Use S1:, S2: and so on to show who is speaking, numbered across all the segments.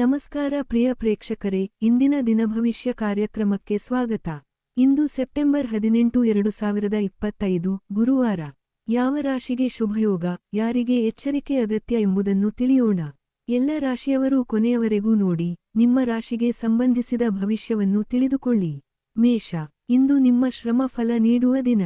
S1: ನಮಸ್ಕಾರ ಪ್ರಿಯ ಪ್ರೇಕ್ಷಕರೇ, ಇಂದಿನ ದಿನಭವಿಷ್ಯ ಕಾರ್ಯಕ್ರಮಕ್ಕೆ ಸ್ವಾಗತ. ಇಂದು ಸೆಪ್ಟೆಂಬರ್ ಹದಿನೆಂಟು ಎರಡು ಸಾವಿರದ ಇಪ್ಪತ್ತೈದು, ಗುರುವಾರ. ಯಾವ ರಾಶಿಗೆ ಶುಭಯೋಗ, ಯಾರಿಗೆ ಎಚ್ಚರಿಕೆ ಅಗತ್ಯ ಎಂಬುದನ್ನು ತಿಳಿಯೋಣ. ಎಲ್ಲ ರಾಶಿಯವರೂ ಕೊನೆಯವರೆಗೂ ನೋಡಿ, ನಿಮ್ಮ ರಾಶಿಗೆ ಸಂಬಂಧಿಸಿದ ಭವಿಷ್ಯವನ್ನು ತಿಳಿದುಕೊಳ್ಳಿ. ಮೇಷ, ಇಂದು ನಿಮ್ಮ ಶ್ರಮ ಫಲ ನೀಡುವ ದಿನ.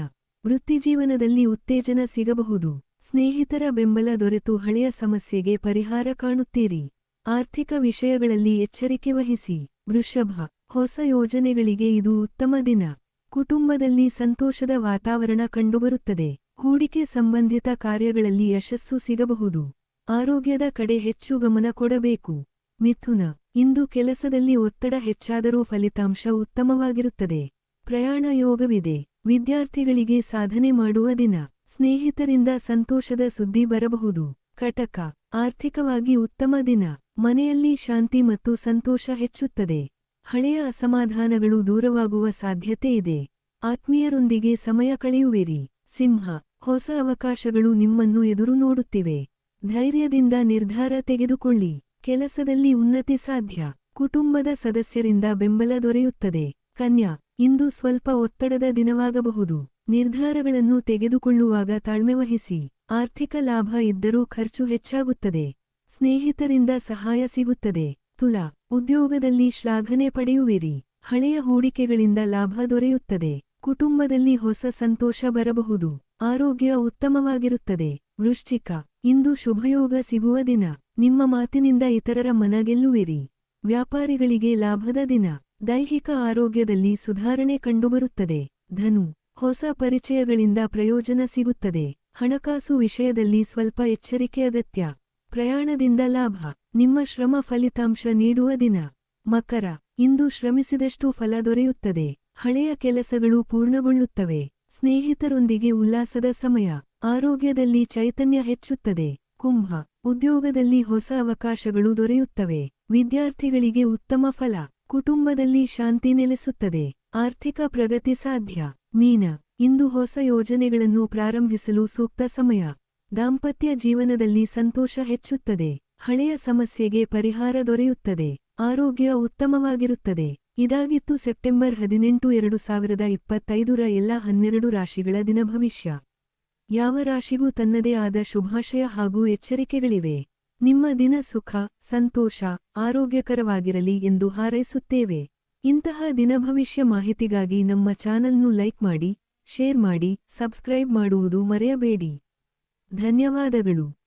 S1: ವೃತ್ತಿಜೀವನದಲ್ಲಿ ಉತ್ತೇಜನ ಸಿಗಬಹುದು. ಸ್ನೇಹಿತರ ಬೆಂಬಲ ದೊರೆತು ಹಳೆಯ ಸಮಸ್ಯೆಗೆ ಪರಿಹಾರ ಕಾಣುತ್ತೀರಿ. ಆರ್ಥಿಕ ವಿಷಯಗಳಲ್ಲಿ ಎಚ್ಚರಿಕೆ ವಹಿಸಿ. ವೃಷಭ, ಹೊಸ ಯೋಜನೆಗಳಿಗೆ ಇದು ಉತ್ತಮ ದಿನ. ಕುಟುಂಬದಲ್ಲಿ ಸಂತೋಷದ ವಾತಾವರಣ ಕಂಡುಬರುತ್ತದೆ. ಹೂಡಿಕೆ ಸಂಬಂಧಿತ ಕಾರ್ಯಗಳಲ್ಲಿ ಯಶಸ್ಸು ಸಿಗಬಹುದು. ಆರೋಗ್ಯದ ಕಡೆ ಹೆಚ್ಚು ಗಮನ ಕೊಡಬೇಕು. ಮಿಥುನ, ಇಂದು ಕೆಲಸದಲ್ಲಿ ಒತ್ತಡ ಹೆಚ್ಚಾದರೂ ಫಲಿತಾಂಶ ಉತ್ತಮವಾಗಿರುತ್ತದೆ. ಪ್ರಯಾಣ ಯೋಗವಿದೆ. ವಿದ್ಯಾರ್ಥಿಗಳಿಗೆ ಸಾಧನೆ ಮಾಡುವ ದಿನ. ಸ್ನೇಹಿತರಿಂದ ಸಂತೋಷದ ಸುದ್ದಿ ಬರಬಹುದು. ಕಟಕ ಆರ್ಥಿಕವಾಗಿ ಉತ್ತಮ ದಿನ. ಮನೆಯಲ್ಲಿ ಶಾಂತಿ ಮತ್ತು ಸಂತೋಷ ಹೆಚ್ಚುತ್ತದೆ. ಹಳೆಯ ಅಸಮಾಧಾನಗಳು ದೂರವಾಗುವ ಸಾಧ್ಯತೆ ಇದೆ. ಆತ್ಮೀಯರೊಂದಿಗೆ ಸಮಯ ಕಳೆಯುವಿರಿ. ಸಿಂಹ, ಹೊಸ ಅವಕಾಶಗಳು ನಿಮ್ಮನ್ನು ಎದುರು ನೋಡುತ್ತಿವೆ. ಧೈರ್ಯದಿಂದ ನಿರ್ಧಾರ ತೆಗೆದುಕೊಳ್ಳಿ. ಕೆಲಸದಲ್ಲಿ ಉನ್ನತಿ ಸಾಧ್ಯ. ಕುಟುಂಬದ ಸದಸ್ಯರಿಂದ ಬೆಂಬಲ ದೊರೆಯುತ್ತದೆ. ಕನ್ಯಾ, ಇಂದು ಸ್ವಲ್ಪ ಒತ್ತಡದ ದಿನವಾಗಬಹುದು. ನಿರ್ಧಾರಗಳನ್ನು ತೆಗೆದುಕೊಳ್ಳುವಾಗ ತಾಳ್ಮೆ ವಹಿಸಿ ಆರ್ಥಿಕ ಲಾಭ ಇದ್ದರೂ ಖರ್ಚು ಹೆಚ್ಚಾಗುತ್ತದೆ. ಸ್ನೇಹಿತರಿಂದ ಸಹಾಯ ಸಿಗುತ್ತದೆ. ತುಲಾ, ಉದ್ಯೋಗದಲ್ಲಿ ಶ್ಲಾಘನೆ ಪಡೆಯುವಿರಿ. ಹಳೆಯ ಹೂಡಿಕೆಗಳಿಂದ ಲಾಭ ದೊರೆಯುತ್ತದೆ. ಕುಟುಂಬದಲ್ಲಿ ಹೊಸ ಸಂತೋಷ ಬರಬಹುದು. ಆರೋಗ್ಯ ಉತ್ತಮವಾಗಿರುತ್ತದೆ. ವೃಶ್ಚಿಕ, ಇಂದು ಶುಭಯೋಗ ಸಿಗುವ ದಿನ. ನಿಮ್ಮ ಮಾತಿನಿಂದ ಇತರರ ಮನ ಗೆಲ್ಲುವಿರಿ. ವ್ಯಾಪಾರಿಗಳಿಗೆ ಲಾಭದ ದಿನ. ದೈಹಿಕ ಆರೋಗ್ಯದಲ್ಲಿ ಸುಧಾರಣೆ ಕಂಡುಬರುತ್ತದೆ. ಧನು ಹೊಸ ಪರಿಚಯಗಳಿಂದ ಪ್ರಯೋಜನ ಸಿಗುತ್ತದೆ. ಹಣಕಾಸು ವಿಷಯದಲ್ಲಿ ಸ್ವಲ್ಪ ಎಚ್ಚರಿಕೆ ಅಗತ್ಯ. ಪ್ರಯಾಣದಿಂದ ಲಾಭ. ನಿಮ್ಮ ಶ್ರಮ ಫಲಿತಾಂಶ ನೀಡುವ ದಿನ. ಮಕರ. ಇಂದು ಶ್ರಮಿಸಿದಷ್ಟು ಫಲ ದೊರೆಯುತ್ತದೆ. ಹಳೆಯ ಕೆಲಸಗಳು ಪೂರ್ಣಗೊಳ್ಳುತ್ತವೆ. ಸ್ನೇಹಿತರೊಂದಿಗೆ ಉಲ್ಲಾಸದ ಸಮಯ. ಆರೋಗ್ಯದಲ್ಲಿ ಚೈತನ್ಯ ಹೆಚ್ಚುತ್ತದೆ. ಕುಂಭ. ಉದ್ಯೋಗದಲ್ಲಿ ಹೊಸ ಅವಕಾಶಗಳು ದೊರೆಯುತ್ತವೆ. ವಿದ್ಯಾರ್ಥಿಗಳಿಗೆ ಉತ್ತಮ ಫಲ. ಕುಟುಂಬದಲ್ಲಿ ಶಾಂತಿ ನೆಲೆಸುತ್ತದೆ. ಆರ್ಥಿಕ ಪ್ರಗತಿ ಸಾಧ್ಯ. ಮೀನ ಇಂದು ಹೊಸ ಯೋಜನೆಗಳನ್ನು ಪ್ರಾರಂಭಿಸಲು ಸೂಕ್ತ ಸಮಯ. ದಾಂಪತ್ಯ ಜೀವನದಲ್ಲಿ ಸಂತೋಷ ಹೆಚ್ಚುತ್ತದೆ. ಹಳೆಯ ಸಮಸ್ಯೆಗೆ ಪರಿಹಾರ ದೊರೆಯುತ್ತದೆ. ಆರೋಗ್ಯ ಉತ್ತಮವಾಗಿರುತ್ತದೆ. ಇದಾಗಿತ್ತು ಸೆಪ್ಟೆಂಬರ್ ಹದಿನೆಂಟು ಎರಡು ಸಾವಿರದ ಇಪ್ಪತ್ತೈದರ ಎಲ್ಲ ಹನ್ನೆರಡು ರಾಶಿಗಳ ದಿನ ಭವಿಷ್ಯ. ಯಾವ ರಾಶಿಗೂ ತನ್ನದೇ ಆದ ಶುಭಾಶಯ ಹಾಗೂ ಎಚ್ಚರಿಕೆಗಳಿವೆ. ನಿಮ್ಮ ದಿನ ಸುಖ, ಸಂತೋಷ, ಆರೋಗ್ಯಕರವಾಗಿರಲಿ ಎಂದು ಹಾರೈಸುತ್ತೇವೆ. ಇಂತಹ ದಿನಭವಿಷ್ಯ ಮಾಹಿತಿಗಾಗಿ ನಮ್ಮ ಚಾನಲ್ನು ಲೈಕ್ ಮಾಡಿ ಶೇರ್ ಮಾಡಿ ಸಬ್ಸ್ಕ್ರೈಬ್ ಮಾಡುವುದು ಮರೆಯಬೇಡಿ. ಧನ್ಯವಾದಗಳು.